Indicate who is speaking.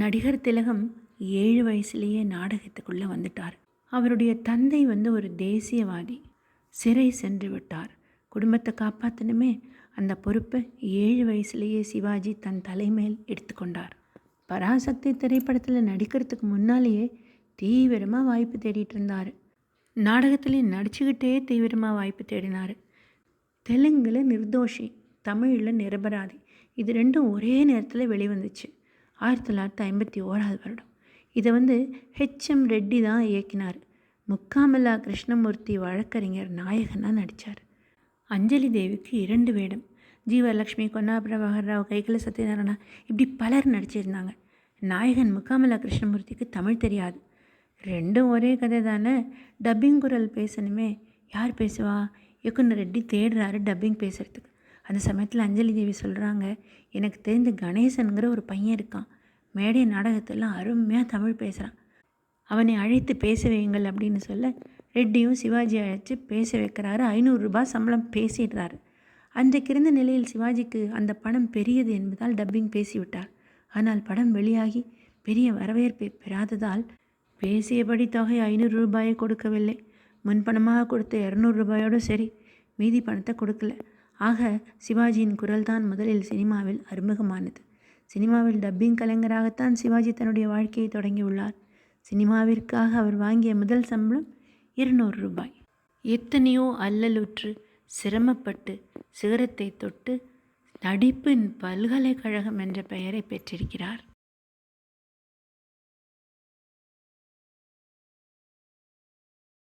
Speaker 1: நடிகர் திலகம் ஏழு வயசுலேயே நாடகத்துக்குள்ளே வந்துட்டார். அவருடைய தந்தை வந்து ஒரு தேசியவாதி. சிறை சென்று விட்டார். குடும்பத்தை காப்பாற்றணுமே அந்த பொறுப்பை ஏழு வயசுலேயே சிவாஜி தன் தலைமேல் எடுத்துக்கொண்டார் பராசக்தி திரைப்படத்தில் நடிக்கிறதுக்கு முன்னாலேயே தீவிரமாக வாய்ப்பு தேடிட்டு இருந்தார். நாடகத்திலே நடிச்சுக்கிட்டே தீவிரமாக வாய்ப்பு தேடினார். தெலுங்கில் நிர்தோஷி தமிழில் நிரபராதி. இது ரெண்டும் ஒரே நேரத்தில் வெளிவந்துச்சு. ஆயிரத்தி தொள்ளாயிரத்தி ஐம்பத்தி ஓராவது வருடம். இதை வந்து ஹெச்எம் ரெட்டி தான் இயக்கினார். முக்காமலா கிருஷ்ணமூர்த்தி வழக்கறிஞர் நாயகனாக நடித்தார் அஞ்சலி தேவிக்கு இரண்டு வேடம். ஜீவலக்ஷ்மி கொன்னா பிரபாகர் ராவ் கைகல சத்யநாராயணா இப்படி பலர் நடிச்சிருந்தாங்க. நாயகன் முக்காமலா கிருஷ்ணமூர்த்திக்கு தமிழ் தெரியாது. ரெண்டும் ஒரே கதை தானே? டப்பிங் குரல் பேசணுமே. யார் பேசுவா? இயக்குனர் ரெட்டி தேடுறாரு டப்பிங் பேசுகிறதுக்கு அந்த சமயத்தில் அஞ்சலி தேவி சொல்கிறாங்க எனக்கு தெரிந்த கணேசனுங்கிற ஒரு பையன் இருக்கான். மேடை நாடகத்தெல்லாம் அருமையாக தமிழ் பேசுகிறான் அவனை அழைத்து பேச வையுங்கள் அப்படின்னு சொல்ல ரெட்டியும் சிவாஜி அழைச்சி பேச வைக்கிறாரு. ஐநூறுரூபா சம்பளம் பேசிடுறாரு. அன்றைக்கிருந்த நிலையில் சிவாஜிக்கு அந்த பணம் பெரியது என்பதால் டப்பிங் பேசிவிட்டார். ஆனால் படம் வெளியாகி பெரிய வரவேற்பை பெறாததால் பேசியபடி தொகை ஐநூறு ரூபாயை கொடுக்கவில்லை. முன்பணமாக கொடுத்த இரநூறு ரூபாயோடு சரி மீதி பணத்தை கொடுக்கல. ஆக சிவாஜியின் குரல்தான் முதலில் சினிமாவில் அறிமுகமானது. சினிமாவில் டப்பிங் கலைஞராகத்தான் சிவாஜி தன்னுடைய வாழ்க்கையை தொடங்கியுள்ளார். சினிமாவிற்காக அவர் வாங்கிய முதல் சம்பளம் இருநூறு ரூபாய். எத்தனையோ அல்லலுற்று சிரமப்பட்டு சிகரத்தை தொட்டு நடிப்பின் பல்கலைக்கழகம் என்ற பெயரை பெற்றிருக்கிறார்.